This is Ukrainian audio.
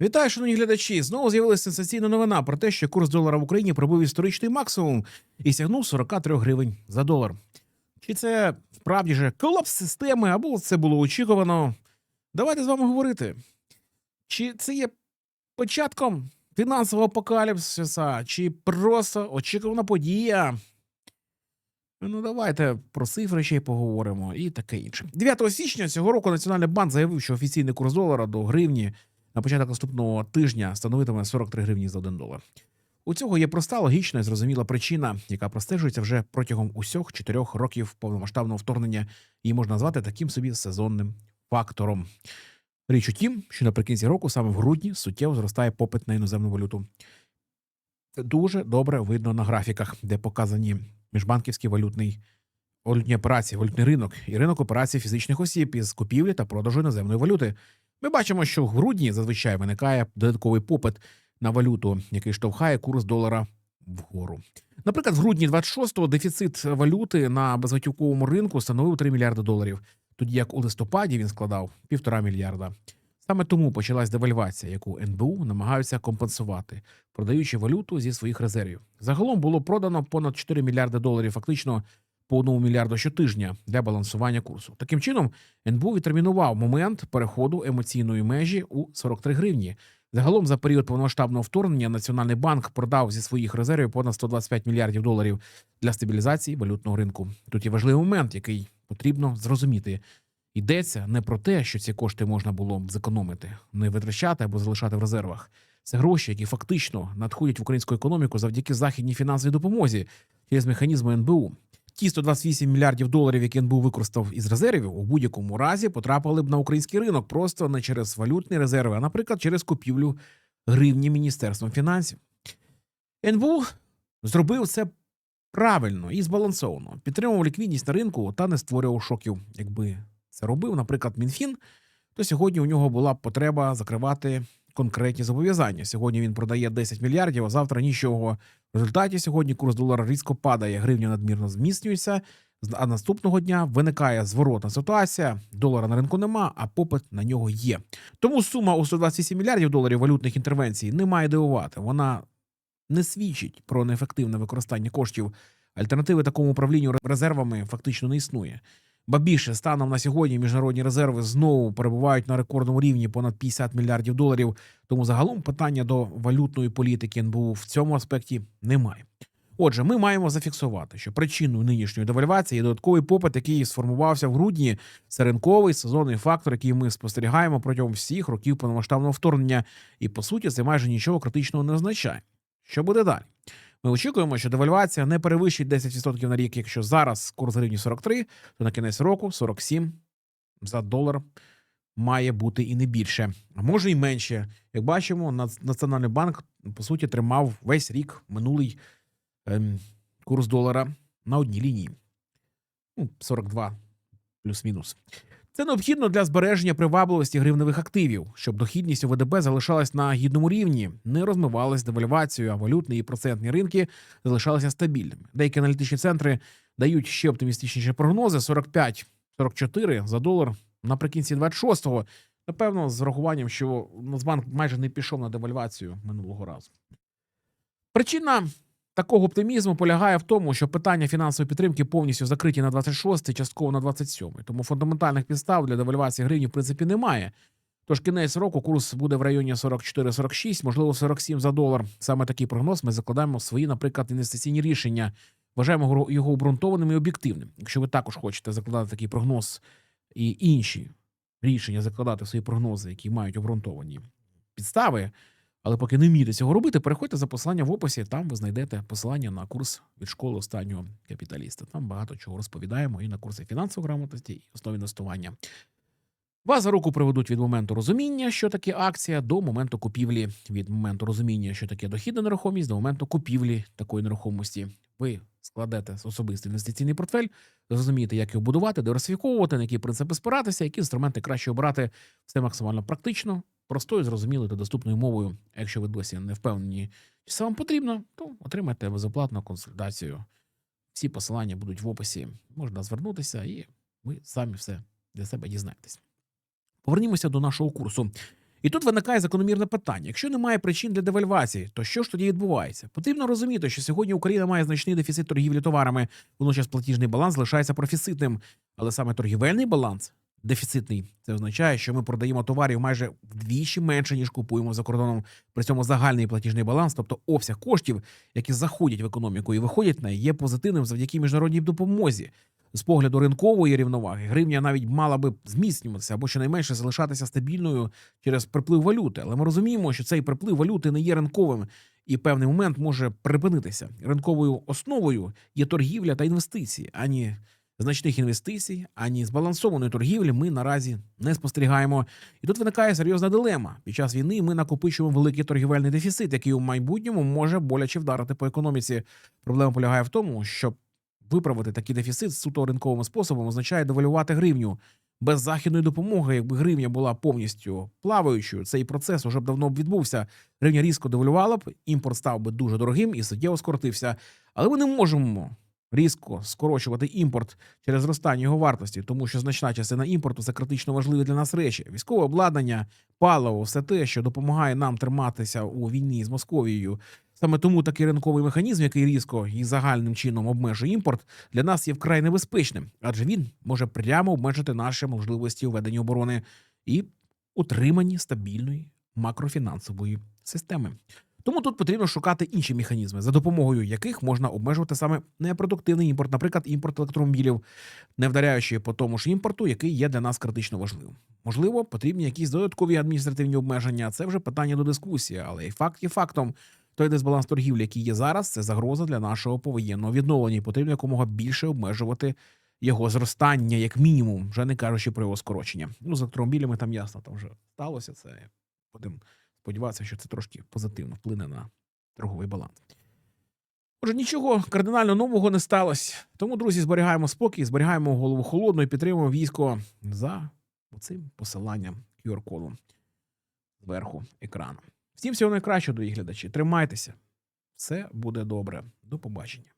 Вітаю, шановні глядачі. Знову з'явилася сенсаційна новина про те, що курс долара в Україні пробив історичний максимум і сягнув 43 гривень за долар. Чи це справді же колапс системи, або це було очікувано? Давайте з вами говорити. Чи це є початком фінансового апокаліпсиса, чи просто очікувана подія? Ну, давайте про цифри ще й поговоримо і таке інше. 9 січня цього року Національний банк заявив, що офіційний курс долара до гривні на початок наступного тижня становитиме 43 гривні за 1 долар. У цього є проста, логічна і зрозуміла причина, яка простежується вже протягом усіх чотирьох років повномасштабного вторгнення. Її можна назвати таким собі сезонним фактором. Річ у тім, що наприкінці року, саме в грудні, суттєво зростає попит на іноземну валюту. Дуже добре видно на графіках, де показані міжбанківський валютний валютні операції, валютний ринок і ринок операцій фізичних осіб із купівлі та продажу іноземної валюти. Ми бачимо, що в грудні зазвичай виникає додатковий попит на валюту, який штовхає курс долара вгору. Наприклад, в грудні 26-го дефіцит валюти на безготівковому ринку становив 3 мільярди доларів, тоді як у листопаді він складав 1,5 мільярда. Саме тому почалась девальвація, яку НБУ намагаються компенсувати, продаючи валюту зі своїх резервів. Загалом було продано понад 4 мільярди доларів, фактично по одному мільярду щотижня для балансування курсу. Таким чином, НБУ відтермінував момент переходу емоційної межі у 43 гривні. Загалом за період повномасштабного вторгнення Національний банк продав зі своїх резервів понад 125 мільярдів доларів для стабілізації валютного ринку. Тут є важливий момент, який потрібно зрозуміти. Йдеться не про те, що ці кошти можна було б зекономити, не витрачати або залишати в резервах. Це гроші, які фактично надходять в українську економіку завдяки західній фінансовій допомозі через механізми НБУ. Ті 128 мільярдів доларів, які НБУ використав із резервів, у будь-якому разі потрапили б на український ринок просто не через валютні резерви, а, наприклад, через купівлю гривні Міністерством фінансів. НБУ зробив це правильно і збалансовано, підтримував ліквідність на ринку та не створював шоків. Якби це робив, наприклад, МінФін, то сьогодні у нього була б потреба закривати конкретні зобов'язання. Сьогодні він продає 10 мільярдів, а завтра нічого. В результаті сьогодні курс долара різко падає, гривня надмірно зміцнюється. А наступного дня виникає зворотна ситуація. Долара на ринку нема, а попит на нього є. Тому сума у 127 мільярдів доларів валютних інтервенцій не має дивувати. Вона не свідчить про неефективне використання коштів. Альтернативи такому управлінню резервами фактично не існує. Ба більше станом на сьогодні міжнародні резерви знову перебувають на рекордному рівні понад 50 мільярдів доларів. Тому загалом питання до валютної політики НБУ в цьому аспекті немає. Отже, ми маємо зафіксувати, що причиною нинішньої девальвації є додатковий попит, який сформувався в грудні. Це ринковий сезонний фактор, який ми спостерігаємо протягом всіх років повномасштабного вторгнення, і по суті це майже нічого критичного не означає. Що буде далі? Ми очікуємо, що девальвація не перевищить 10% на рік. Якщо зараз курс гривні 43, то на кінець року 47 за долар має бути і не більше, а може і менше. Як бачимо, Національний банк по суті тримав весь рік минулий ем, курс долара на одній лінії. Ну, 42 плюс-мінус. Це необхідно для збереження привабливості гривневих активів, щоб дохідність у ВДБ залишалась на гідному рівні, не розмивалась девальвацією, а валютні і процентні ринки залишалися стабільними. Деякі аналітичні центри дають ще оптимістичніші прогнози: 45-44 за долар наприкінці 26-го. Напевно, з врахуванням, що Нацбанк майже не пішов на девальвацію минулого разу. Причина такого оптимізму полягає в тому, що питання фінансової підтримки повністю закриті на 26 частково на 27 Тому фундаментальних підстав для девальвації гривні в принципі немає. Тож кінець року курс буде в районі 44-46, можливо, 47 за долар. Саме такий прогноз ми закладаємо в свої, наприклад, інвестиційні рішення. Вважаємо його- обґрунтованим і об'єктивним. Якщо ви також хочете закладати такий прогноз і інші рішення закладати свої прогнози, які мають обґрунтовані підстави, але поки не вмієте цього робити, переходьте за посиланням в описі. Там ви знайдете посилання на курс від школи останнього капіталіста. Там багато чого розповідаємо і на курси фінансової грамотності, і основи інвестування. Вас за руку приведуть від моменту розуміння, що таке акція, до моменту купівлі, від моменту розуміння, що таке дохідна нерухомість, до моменту купівлі такої нерухомості. Ви складете особистий інвестиційний портфель, зрозумієте, як його будувати, диверсифіковувати, на які принципи спиратися, які інструменти краще обирати. Все максимально практично, простою, зрозумілою та доступною мовою. А Якщо ви досі не впевнені, чи це вам потрібно, то отримайте безоплатну консультацію. Всі посилання будуть в описі. Можна звернутися, і ви самі все для себе дізнаєтесь. Повернімося до нашого курсу. І тут виникає закономірне питання: якщо немає причин для девальвації, то що ж тоді відбувається? Потрібно розуміти, що сьогодні Україна має значний дефіцит торгівлі товарами, водночас платіжний баланс залишається профіцитним, але саме торгівельний баланс дефіцитний. Це означає, що ми продаємо товарів майже вдвічі менше, ніж купуємо за кордоном. При цьому загальний платіжний баланс, тобто обсяг коштів, які заходять в економіку і виходять на є позитивним завдяки міжнародній допомозі. З погляду ринкової рівноваги гривня навіть мала би зміцнюватися або щонайменше залишатися стабільною через приплив валюти. Але ми розуміємо, що цей приплив валюти не є ринковим і певний момент може припинитися. Ринковою основою є торгівля та інвестиції, ані значних інвестицій, ані збалансованої торгівлі ми наразі не спостерігаємо. І тут виникає серйозна дилема. Під час війни ми накопичуємо великий торгівельний дефіцит, який у майбутньому може боляче вдарити по економіці. Проблема полягає в тому, що виправити такий дефіцит суто ринковим способом означає девалювати гривню. Без західної допомоги, якби гривня була повністю плаваючою, цей процес уже б давно б відбувся. Гривня різко девалювала б, імпорт став би дуже дорогим і суттєво скоротився. Але ми не можемо різко скорочувати імпорт через зростання його вартості, тому що значна частина імпорту це критично важливі для нас речі: військове обладнання, паливо, все те, що допомагає нам триматися у війні з Московією. Саме тому такий ринковий механізм, який різко і загальним чином обмежує імпорт, для нас є вкрай небезпечним, адже він може прямо обмежити наші можливості у веденні оборони і утриманні стабільної макрофінансової системи. Тому тут потрібно шукати інші механізми, за допомогою яких можна обмежувати саме непродуктивний імпорт, наприклад, імпорт електромобілів, не вдаряючи по тому ж імпорту, який є для нас критично важливим. Можливо, потрібні якісь додаткові адміністративні обмеження. Це вже питання до дискусії, але і факт є фактом. Той дисбаланс торгівлі, який є зараз, це загроза для нашого повоєнного відновлення. Потрібно якомога більше обмежувати його зростання, як мінімум, вже не кажучи про його скорочення. Ну, з електромобілями там ясно, там вже сталося це. Будемо сподіватися, що це трошки позитивно вплине на торговий баланс. Отже, нічого кардинально нового не сталося. Тому, друзі, зберігаємо спокій, зберігаємо голову холодно і підтримуємо військо за цим посиланням QR-коду зверху екрану. Всім всього найкращого, дорогі глядачі. Тримайтеся. Все буде добре. До побачення.